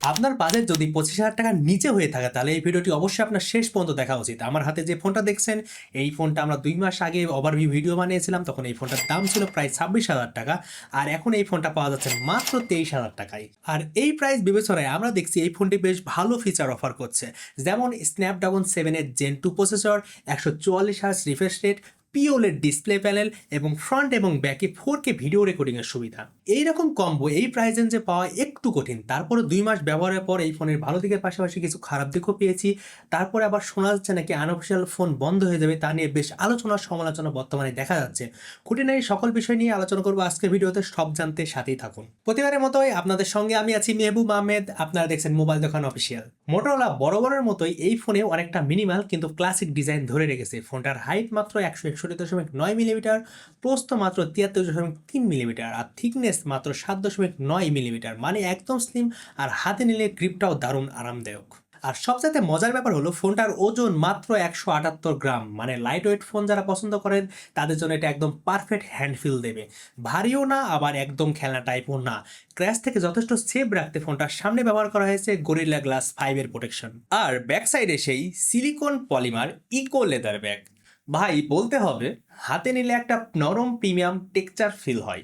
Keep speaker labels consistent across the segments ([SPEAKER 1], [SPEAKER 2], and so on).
[SPEAKER 1] আপনার বাজেট যদি পঁচিশ হাজার টাকার নিচে হয়ে থাকে, তাহলে এই ভিডিওটি অবশ্যই আপনার শেষ পর্যন্ত দেখা উচিত। আমার হাতে যে ফোনটা দেখছেন, এই ফোনটা আমরা দুই মাস আগে ওভারভিউ ভিডিও বানিয়েছিলাম, তখন এই ফোনটার দাম ছিল প্রায় ছাব্বিশ হাজার টাকা, আর এখন এই ফোনটা পাওয়া যাচ্ছে মাত্র তেইশ হাজার টাকায়। আর এই প্রাইস বিবেচনায় আমরা দেখছি এই ফোনটি বেশ ভালো ফিচার অফার করছে। যেমন স্ন্যাপড্রাগন সেভেনের জেন টু প্রসেসর একশো চুয়াল্লিশ হার্স রিফ্রেশ রেট পিওলের ডিসপ্লে প্যানেল এবং ফ্রন্ট এবং ব্যাকে ফোর কে ভিডিও রেকর্ডিংয়ের সুবিধা। এই রকম কম্বো এই প্রাইস রেঞ্জে পাওয়া একটু কঠিন। তারপরে দুই মাস ব্যবহারের পর এই ফোনের ভালো দিকের পাশাপাশি কিছু খারাপ দিকও পেয়েছি। তারপরে আবার শোনা যাচ্ছে নাকি আনঅফিসিয়াল ফোন বন্ধ হয়ে যাবে তা নিয়ে বেশ আলোচনা সমালোচনা বর্তমানে দেখা যাচ্ছে। খুঁটিনারি সকল বিষয় নিয়ে আলোচনা করব আজকের ভিডিওতে, সব জানতে সাথেই থাকুন। প্রতিবারের মতোই আপনাদের সঙ্গে আমি আছি মেহবুব আহমেদ, আপনারা দেখছেন মোবাইল দোকান অফিসিয়াল মোটরোলা বরাবরের মতোই এই ফোনে অনেকটা মিনিমাল কিন্তু ক্লাসিক ডিজাইন ধরে রেখেছে। ফোনটার হাইট মাত্র একশো একষট্টি দশমিক নয় মিলিমিটার, প্রস্থ মাত্র তিয়াত্তর দশমিক তিন মিলিমিটার আর থিকনেস মাত্র সাত দশমিক নয় মিলিমিটার। মানে একদম স্লিম আর হাতে নিলে গ্রিপটাও দারুণ আরামদায়ক। আর সবচাইতে মজার ব্যাপার হলো ফোনটার ওজন মাত্র একশো আটাত্তর গ্রাম। মানে লাইট ওয়েট ফোন যারা পছন্দ করেন, তাদের জন্য এটা একদম পারফেক্ট হ্যান্ড ফিল দেবে। ভারীও না, আবার একদম খেলনা টাইপও না। ক্র্যাশ থেকে যথেষ্ট সেফ রাখতে ফোনটার সামনে ব্যবহার করা হয়েছে গরিল্লা গ্লাস ফাইভের প্রোটেকশন আর ব্যাক সাইডে সেই silicon polymer eco leather bag ভাই, বলতে হবে, হাতে নিলে একটা নরম প্রিমিয়াম টেক্সচার ফিল হয়।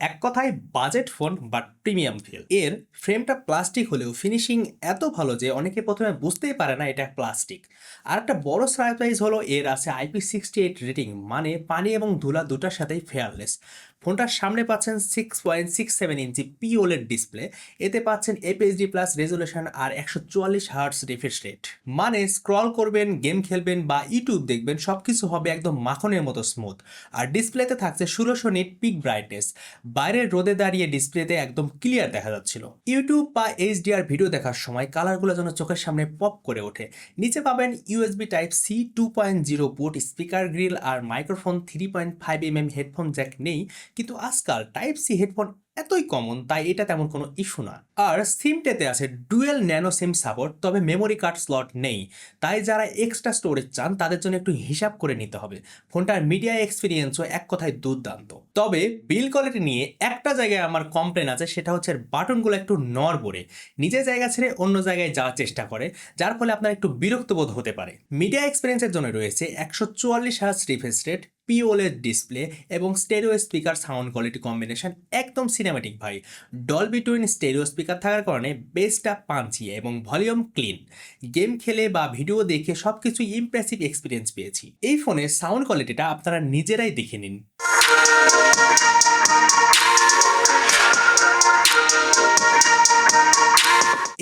[SPEAKER 1] এক কথায়, budget phone but premium feel. এর ফ্রেমটা প্লাস্টিক হলেও ফিনিশিং এত ভালো যে অনেকে প্রথমে বুঝতেই পারে না এটা প্লাস্টিক। আর একটা বড় সারপ্রাইজ হলো, এর আছে আইপি সিক্সটি এইট রেটিং মানে পানি এবং ধুলা দুটার সাথেই ফেয়ারলেস। ফোনটার সামনে পাচ্ছেন সিক্স পয়েন্ট সিক্স সেভেন ইঞ্চি পিওলের ডিসপ্লে এতে পাচ্ছেন এপিএইচডি প্লাস রেজুলেশন আর একশো চুয়াল্লিশ হার্টস রিফ্রেশ রেট মানে স্ক্রল করবেন গেম খেলবেন বা ইউটিউব দেখবেন সব কিছু হবে একদম মাখনের মতো স্মুথ আর ডিসপ্লেতে থাকছে ষোলোশো নিট পিক ব্রাইটনেস বাইরের রোদে দাঁড়িয়ে ডিসপ্লেতে একদম ক্লিয়ার দেখা যাচ্ছিল। ইউটিউব বা এইচডিআর ভিডিও দেখার সময় কালারগুলো যেন চোখের সামনে পপ করে ওঠে। নিচে পাবেন USB type C two point zero port speaker grill আর microphone three point five M M headphone jack নেই। কিন্তু আজকাল টাইপ সি হেডফোন এতই কমন তাই এটা তেমন কোনো ইস্যু না। আর সিমটেতে আছে ডুয়েল ন্যানো সিম সাপোর্ট তবে মেমোরি কার্ড স্লট নেই। তাই যারা এক্সট্রা স্টোরেজ চান, তাদের জন্য একটু হিসাব করে নিতে হবে। ফোনটার মিডিয়া এক্সপিরিয়েন্সও এক কথায় দুর্দান্ত। তবে বিল কোয়ালিটি নিয়ে একটা জায়গায় আমার কমপ্লেন আছে, সেটা হচ্ছে বাটনগুলো একটু নড়বড়ে নিজের জায়গা ছেড়ে অন্য জায়গায় যাওয়ার চেষ্টা করে, যার ফলে আপনার একটু বিরক্ত বোধ হতে পারে। মিডিয়া এক্সপিরিয়েন্সের জন্য রয়েছে একশো চুয়াল্লিশ হাজার রিফ্রেশ রেট পিওলের ডিসপ্লে এবং stereo speaker sound quality combination একদম সিনেমেটিক ভাই। ডল বিটুইন স্টেরিও স্পিকার থাকার কারণে বেসটা পাঞ্চি এবং ভলিউম ক্লিন গেম খেলে বা ভিডিও দেখে সব কিছু ইমপ্রেসিভ এক্সপিরিয়েন্স পেয়েছি। এই ফোনের সাউন্ড কোয়ালিটিটা আপনারা নিজেরাই দেখে নিন।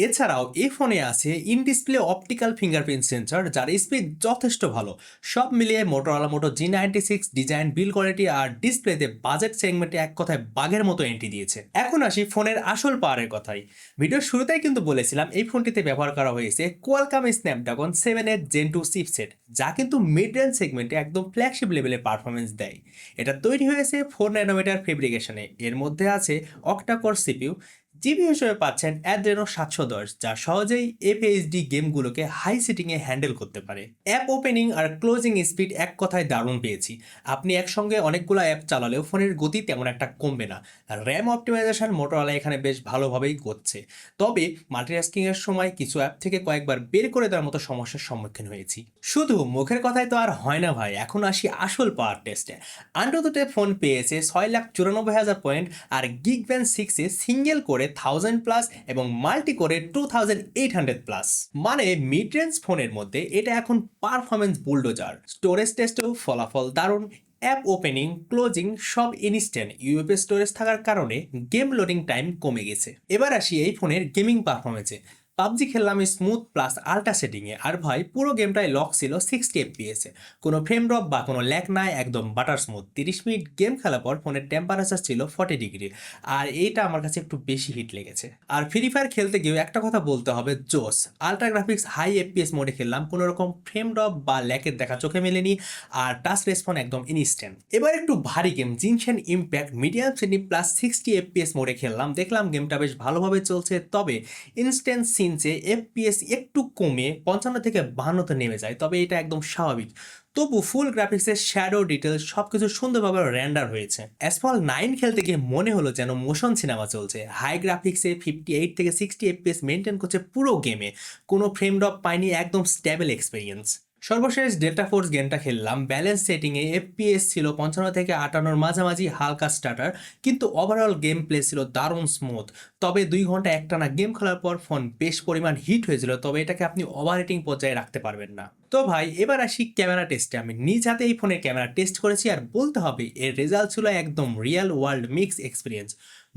[SPEAKER 1] এছাড়াও এই ফোনে আছে in display optical fingerprint sensor যার স্পিড যথেষ্ট ভালো। সব মিলিয়ে মোটরওয়ালা Moto G ninety six design build quality আর ডিসপ্লেতে বাজেট সেগমেন্টে এক কথায় বাঘের মতো এন্ট্রি দিয়েছে। এখন আসি ফোনের আসল পাওয়ারের কথাই ভিডিওর শুরুতেই কিন্তু বলেছিলাম এই ফোনটিতে ব্যবহার করা হয়েছে কোয়ালকাম স্ন্যাপড্রাগন সেভেন এর জেন টু চিপসেট যা কিন্তু মিড রেঞ্জ সেগমেন্টে একদম ফ্ল্যাগশিপ লেভেলে পারফরমেন্স দেয়। এটা তৈরি হয়েছে ফোর ন্যানোমিটার ফেব্রিকেশনে এর মধ্যে আছে অক্টাকোর সিপিউ জিবি হিসেবে পাচ্ছেন অ্যাড্রেনো সাতশো দশ, যা সহজেই এফএইচডি গেমগুলোকে হাই সিটিংয়ে হ্যান্ডেল করতে পারে। অ্যাপ ওপেনিং আর ক্লোজিং স্পিড এক কথায় দারুণ পেয়েছি। আপনি একসঙ্গে অনেকগুলো অ্যাপ চালালেও ফোনের গতি তেমন একটা কমবে না। র্যাম অপটিমাইজেশন মোটরওয়ালা এখানে বেশ ভালোভাবেই করছে তবে মাল্টিটাস্কিংয়ের সময় কিছু অ্যাপ থেকে কয়েকবার বের করে দেওয়ার মতো সমস্যার সম্মুখীন হয়েছি। শুধু মুখের কথায় তো আর হয় না ভাই, এখন আসি আসল পাওয়ার টেস্টে আন্ডারদুটে ফোন পেয়েছে ছয় লাখ চুরানব্বই হাজার পয়েন্ট আর গিগ ব্যান্ড সিক্সে সিঙ্গেল করে থাউজেন্ড প্লাস এবং মাল্টি কোরে two thousand eight hundred plus মানে মিড রেঞ্জ ফোনের মধ্যে এটা এখন পারফরমেন্স বুলডোজার স্টোরেজ টেস্টেও ফলাফল দারুণ। অ্যাপ ওপেনিং ক্লোজিং সব ইনস্ট্যান্ট ইউএফএ স্টোরেজ থাকার কারণে গেম লোডিং টাইম কমে গেছে। এবার আসি এই ফোনের গেমিং পারফরমেন্সে পাবজি খেললাম স্মুথ প্লাস আল্ট্রা সেটিংয়ে আর ভাই, পুরো গেমটাই লক ছিল সিক্সটি এফপিএসে কোনো ফ্রেম ড্রপ বা কোনো ল্যাক নাই, একদম বাটার স্মুথ তিরিশ মিনিট গেম খেলার পর ফোনের টেম্পারেচার ছিল ফর্টি ডিগ্রি আর এইটা আমার কাছে একটু বেশি হিট লেগেছে। আর ফ্রি ফায়ার খেলতে গিয়েও একটা কথা বলতে হবে জোস আল্ট্রা গ্রাফিক্স হাই এফপিএস মোডে খেললাম, কোনো রকম ফ্রেম ড্রপ বা ল্যাকের দেখা চোখে মেলেনি। আর টাচ রেসপন্স একদম ইনস্ট্যান্ট এবার একটু ভারী গেম জিনশেন ইম্প্যাক্ট মিডিয়াম শ্রেণি প্লাস সিক্সটি এফপিএস মোডে খেললাম। দেখলাম গেমটা বেশ ভালোভাবে চলছে, তবে ইনস্ট্যান্ট সিন সেটিংসে এফপিএস একটু কমে পঞ্চান্ন থেকে বাহান্নতে নেমে যায়, তবে এটা একদম স্বাভাবিক। তবু ফুল গ্রাফিক্সের শ্যাডো ডিটেল সব কিছু সুন্দরভাবে র্যান্ডার হয়েছে। অ্যাসফল নাইন খেলতে গিয়ে মনে হলো যেন মোশন সিনেমা চলছে। হাই গ্রাফিক্সে ফিফটি এইট থেকে সিক্সটি এফপিএস মেনটেন করছে পুরো গেমে কোনো ফ্রেম ড্রপ পায়নি, একদম স্টেবল এক্সপিরিয়েন্স সর্বশেষ ডেল্টা ফোর্স গেমটা খেললাম। ব্যালেন্স সেটিংয়ে এফপিএস ছিল পঞ্চান্ন থেকে আটান্নর মাঝামাঝি, হালকা স্টার্টার কিন্তু ওভারঅল গেম প্লে ছিল দারুণ স্মুথ তবে দুই ঘণ্টা একটানা গেম খেলার পর ফোন বেশ পরিমাণ হিট হয়েছিল, তবে এটাকে আপনি ওভার রেটিং পর্যায়ে রাখতে পারবেন না। তো ভাই, এবার আসি ক্যামেরা টেস্টে আমি নিজ হাতে এই ফোনের ক্যামেরা টেস্ট করেছি আর বলতে হবে, এর রেজাল্ট ছিল একদম real world mix experience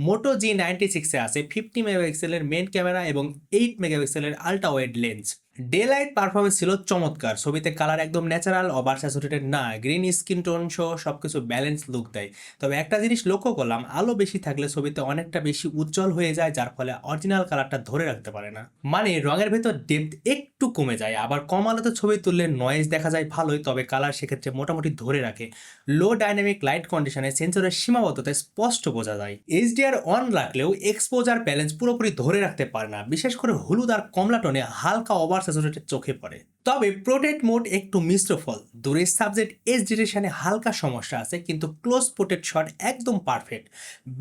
[SPEAKER 1] Moto G ninety সিক্সে আছে ফিফটি মেগাপিক্সেলের মেন ক্যামেরা এবং এইট মেগাপিক্সেলের ultra wide lens daylight performance ছিল চমৎকার। ছবিতে কালার একদম ন্যাচারাল ওভার স্যাচুরেটেড না। গ্রিন স্কিন টোন সহ সব কিছু ব্যালেন্স লুক দেয়। তবে একটা জিনিস লক্ষ্য করলাম, আলো বেশি থাকলে ছবিতে অনেকটা বেশি উজ্জ্বল হয়ে যায়, যার ফলে অরিজিনাল কালারটা ধরে রাখতে পারে না। মানে রঙের ভেতর ডেপথ একটু কমে যায়, আবার কম আলোতে ছবি তুললে নয়েজ দেখা যায় ভালোই, তবে কালার সেক্ষেত্রে মোটামুটি ধরে রাখে। লো ডাইনামিক লাইট কন্ডিশনে সেন্সরের সীমাবদ্ধতা স্পষ্ট বোঝা যায়। এইচডিআর অন রাখলেও এক্সপোজার ব্যালেন্স পুরোপুরি ধরে রাখতে পারে না। বিশেষ করে হলুদ আর কমলা টোনে হালকা ওভার স্যাচুরেটেড চোখে পড়ে। তবে প্রোটেক্ট মোড একটু মিশ্র ফল। দূরের সাবজেক্ট এস ডিরেকশনে হালকা সমস্যা আছে, কিন্তু ক্লোজ প্রোটেক্ট শট একদম পারফেক্ট।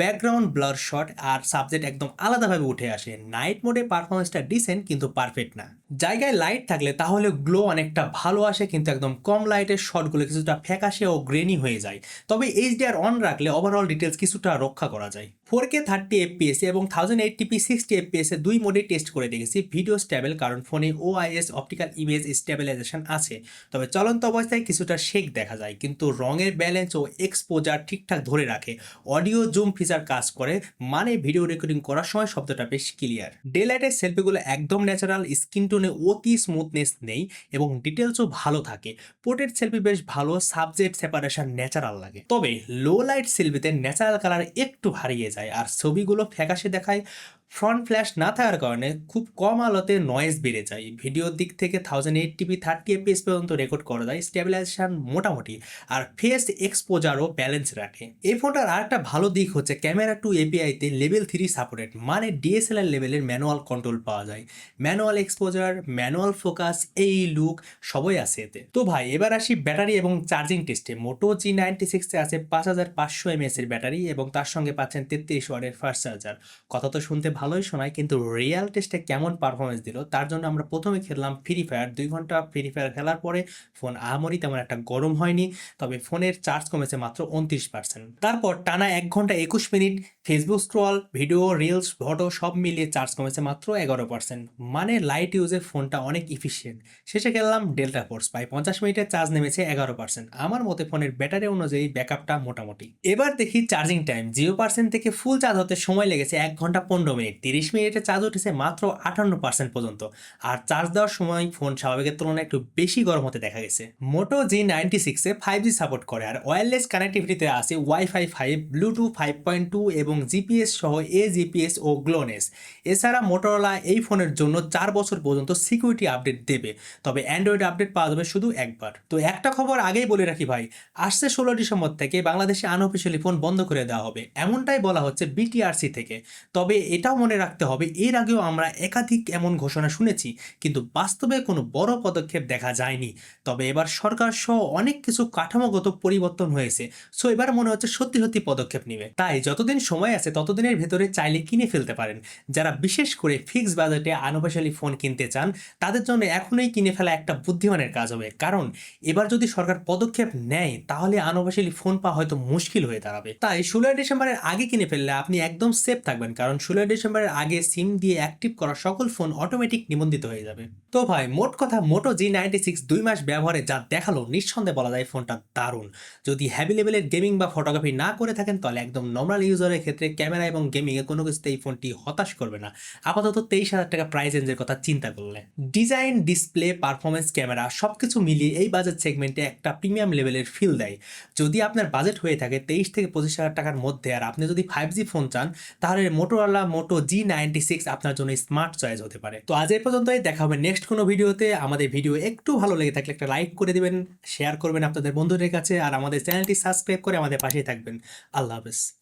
[SPEAKER 1] ব্যাকগ্রাউন্ড ব্লার শট আর সাবজেক্ট একদম আলাদাভাবে উঠে আসে। নাইট মোডে পারফরমেন্সটা ডিসেন্ট, কিন্তু পারফেক্ট না। জায়গায় লাইট থাকলে তাহলে গ্লো অনেকটা ভালো আসে, কিন্তু একদম কম লাইটের শটগুলো কিছুটা ফ্যাকাশে ও গ্রেনি হয়ে যায়। তবে এইচডিআর অন রাখলে ওভারঅল ডিটেলস কিছুটা রক্ষা করা যায়। ফোর কে থার্টি এফপিএস এবং thousand eighty p, sixty FPS দুই মোডে টেস্ট করে দেখেছি ভিডিও স্ট্যাবেল কারণ ফোনে ওআইএস অপটিক্যাল ইমেজ স্টেবিলাইজেশন আছে। তবে চলন্ত অবস্থায় কিছুটা শেক দেখা যায়, কিন্তু রঙের ব্যালেন্স ও এক্সপোজার ঠিকঠাক ধরে রাখে। অডিও জুম ফিচার কাজ করে মানে ভিডিও রেকর্ডিং করার সময় শব্দটা বেশ ক্লিয়ার ডে লাইটের সেলফিগুলো একদম ন্যাচারাল স্কিন টোনে অতি স্মুথনেস নেই এবং ডিটেলসও ভালো থাকে। পোর্ট্রেট সেলফি বেশ ভালো সাবজেক্ট সেপারেশন ন্যাচারাল লাগে। তবে লো লাইট সেলফিতে ন্যাচারাল কালার একটু হারিয়ে যায়, আর ছবিগুলো ফ্যাকাশে দেখায়। ফ্রন্ট ফ্ল্যাশ না থাকার কারণে খুব কম আলোতে নয়েজ বেড়ে যায়। ভিডিওর দিক থেকে thousand eight TV thirty FPS পর্যন্ত রেকর্ড করা যায় স্টেবিলাইজেশন মোটামুটি। আর ফেস এক্সপোজারও ব্যালেন্স রাখে। এই ফোনটার আরেকটা ভালো দিক হচ্ছে ক্যামেরা টু এপিআইতে লেভেল থ্রি সাপোর্টেড মানে ডিএসএলআর লেভেলের ম্যানুয়াল কন্ট্রোল পাওয়া যায়। ম্যানুয়াল এক্সপোজার ম্যানুয়াল ফোকাস এই লুক সবই আছে এতে। তো ভাই, এবার আসি ব্যাটারি এবং চার্জিং টেস্টে মোটো জি নাইনটি সিক্সে আছে পাঁচ হাজার পাঁচশো এমএস এর ব্যাটারি এবং তার সঙ্গে পাচ্ছেন তেত্রিশ ওয়ার্ডের ফাস্ট চার্জার কথা তো শুনতে ভালোই শোনায়, কিন্তু রিয়াল টেস্টে কেমন পারফরমেন্স দিল, তার জন্য আমরা প্রথমে খেললাম ফ্রি ফায়ার দুই ঘণ্টা ফ্রি ফায়ার খেলার পরে ফোন আহামরি তেমন একটা গরম হয়নি, তবে ফোনের চার্জ কমেছে মাত্র উনত্রিশ পার্সেন্ট তারপর টানা এক ঘণ্টা একুশ minute Facebook scroll video reels photo সব মিলিয়ে চার্জ কমেছে মাত্র এগারো পার্সেন্ট মানে লাইট ইউজে ফোনটা অনেক ইফিসিয়েন্ট শেষে গেলাম ডেল্টা ফোর্স প্রায় পঞ্চাশ মিনিটে চার্জ নেমেছে এগারো পার্সেন্ট আমার মতে ফোনের ব্যাটারি অনুযায়ী ব্যাকআপটা মোটামুটি। এবার দেখি চার্জিং টাইম জিরো পার্সেন্ট থেকে ফুল চার্জ হতে সময় লেগেছে এক ঘণ্টা পনেরো মিনিট। তিরিশ মিনিটে চার্জ উঠেছে মাত্র আটান্ন পার্সেন্ট পর্যন্ত। আর চার্জ দেওয়ার সময় ফোন স্বাভাবিকের তুলনায় একটু বেশি গরম হতে দেখা গেছে। মোটো জি নাইনটি সিক্সে ফাইভ জি সাপোর্ট করে। আর ওয়্যারলেস কানেক্টিভিটিতে আছে WiFi five Bluetooth five point two এবং জিপিএস সহ এ জিপিএস ও গ্লোনেস এছাড়া মোটরোলা এই ফোনের জন্য চার বছর পর্যন্ত সিকিউরিটি আপডেট দেবে। তবে অ্যান্ড্রয়েড আপডেট পাওয়া যাবে শুধু একবার। তো একটা খবর আগেই বলে রাখি ভাই, আসছে ষোলো ডিসেম্বর থেকে বাংলাদেশে আনঅফিসিয়ালি ফোন বন্ধ করে দেওয়া হবে। এমনটাই বলা হচ্ছে বিটিআরসি থেকে। তবে এটাও মনে রাখতে হবে, এর আগেও আমরা একাধিক এমন ঘোষণা শুনেছি, কিন্তু বাস্তবে কোনো বড় পদক্ষেপ দেখা যায়নি। তবে এবার সরকার সহ অনেক কিছু কাঠামোগত পরিবর্তন হয়েছে। সো এবার মনে হচ্ছে সত্যি সত্যি পদক্ষেপ নেবে। তাই যতদিন সময় আছে, ততদিনের ভেতরে চাইলে কিনে ফেলতে পারেন। যারা বিশেষ করে ফিক্স বাজেটে আনঅফিসিয়ালি ফোন কিনতে চান, তাদের জন্য এখনই কিনে ফেলা একটা বুদ্ধিমানের কাজ হবে। কারণ, এবার যদি সরকার পদক্ষেপ নেয়, তাহলে আনঅফিসিয়ালি ফোন পাওয়া হয়তো মুশকিল হয়ে দাঁড়াবে। তাই ষোলোই ডিসেম্বরের আগে কিনে ফেললে আপনি একদম সেফ থাকবেন, কারণ ষোলোই ডিসেম্বরের আগে সিম দিয়ে অ্যাক্টিভ করা সকল ফোন অটোমেটিক নিবন্ধিত হয়ে যাবে। তো ভাই, মোট কথা মোটো জি নাইনটি সিক্স দুই মাস ব্যবহারে যা দেখাল, নিঃসন্দেহে বলা যায় ফোনটা দারুণ। যদি হ্যাভি লেভেলের গেমিং বা ফটোগ্রাফি না করে থাকেন, তাহলে একদম নর্মাল ইউজারের ক্ষেত্রে ক্যামেরা এবং গেমিংয়ে কোনো কিছুতে এই ফোনটি হতাশ করবে না। আপাতত তেইশ হাজার টাকা প্রাইস রেঞ্জের কথা চিন্তা করলে। ডিজাইন ডিসপ্লে পারফরমেন্স ক্যামেরা সব কিছু মিলিয়ে এই বাজেট সেগমেন্টে একটা প্রিমিয়াম লেভেলের ফিল দেয়। যদি আপনার বাজেট হয়ে থাকে তেইশ থেকে পঁচিশ হাজার টাকার মধ্যে আর আপনি যদি ফাইভ জি ফোন চান, তাহলে মোটোওয়ালা মোটো জি নাইনটি সিক্স আপনার জন্য স্মার্ট চয়েস হতে পারে। তো আজ এই পর্যন্তই, দেখা হবে নেক্সট কোনো ভিডিওতে। আমাদের ভিডিও একটু ভালো লেগে থাকলে একটা লাইক করে দিবেন শেয়ার করবেন আপনাদের বন্ধুদের কাছে, আর আমাদের চ্যানেলটি সাবস্ক্রাইব করে আমাদের পাশেই থাকবেন। আল্লাহ হাফেজ।